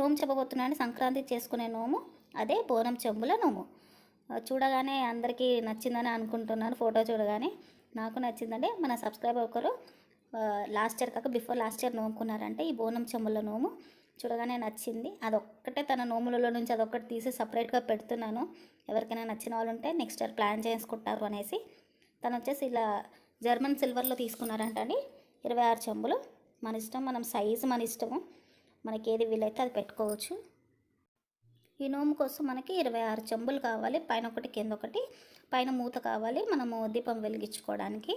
నోము చెప్పబోతున్నాను. సంక్రాంతి చేసుకునే నోము అదే బోనం చెంబుల నోము. చూడగానే అందరికీ నచ్చిందని అనుకుంటున్నాను ఫోటో చూడగానే. నాకు నచ్చిందంటే మన సబ్స్క్రైబర్ ఒకరు లాస్ట్ ఇయర్ కాక బిఫోర్ లాస్ట్ ఇయర్ నోముకున్నారంటే ఈ బోనం చెంబుల నోము. చూడగానే నచ్చింది. అదొక్కటే తన నోములలో నుంచి అదొక్కటి తీసి సపరేట్గా పెడుతున్నాను. ఎవరికైనా నచ్చిన వాళ్ళు ఉంటే నెక్స్ట్ ఇయర్ ప్లాన్ చేసుకుంటారు అనేసి. తను వచ్చేసి ఇలా జర్మన్ సిల్వర్లో తీసుకున్నారంట అండి ఇరవై ఆరు చెంబులు. మన ఇష్టం మనం సైజు మన ఇష్టము. మనకి ఏది వీలైతే అది పెట్టుకోవచ్చు. ఈ నోము కోసం మనకి ఇరవై ఆరు చెంబులు కావాలి. పైన ఒకటి కింద ఒకటి. పైన మూత కావాలి మనము దీపం వెలిగించుకోవడానికి.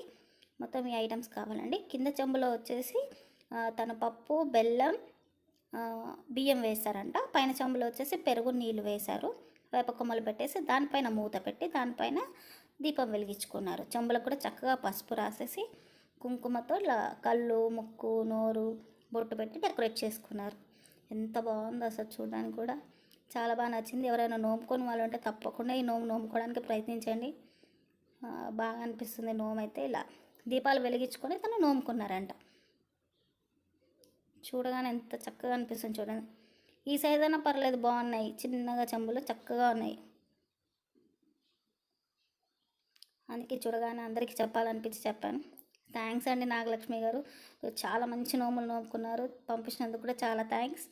మొత్తం ఈ ఐటమ్స్ కావాలండి. కింద చెంబులో వచ్చేసి తన పప్పు బెల్లం బియ్యం వేశారంట. పైన చెంబులో వచ్చేసి పెరుగు నీళ్ళు వేశారు. వేప కొమ్మలు పెట్టేసి దానిపైన మూత పెట్టి దానిపైన దీపం వెలిగించుకున్నారు. చెంబులకు కూడా చక్కగా పసుపు రాసేసి కుంకుమతో కళ్ళు ముక్కు నోరు బొట్టు పెట్టి డెకరేట్ చేసుకున్నారు. ఎంత బాగుందో అసలు చూడడానికి కూడా. చాలా బాగా నచ్చింది. ఎవరైనా నోముకొని వాళ్ళు ఉంటే తప్పకుండా ఈ నోము నోముకోవడానికి ప్రయత్నించండి. బాగా అనిపిస్తుంది నోము అయితే ఇలా. దీపాలు వెలిగించుకొని తను నోముకున్నారంట. చూడగానే ఎంత చక్కగా అనిపిస్తుంది చూడండి. ఈ సైజ్ అయినా పర్లేదు బాగున్నాయి. చిన్నగా చెంబులు చక్కగా ఉన్నాయి. అందుకే చూడగానే అందరికీ చెప్పాలనిపించి చెప్పాను. థ్యాంక్స్ అండి నాగలక్ష్మి గారు. చాలా మంచి నోములు నోముకున్నారు. పంపించినందుకు కూడా చాలా థ్యాంక్స్.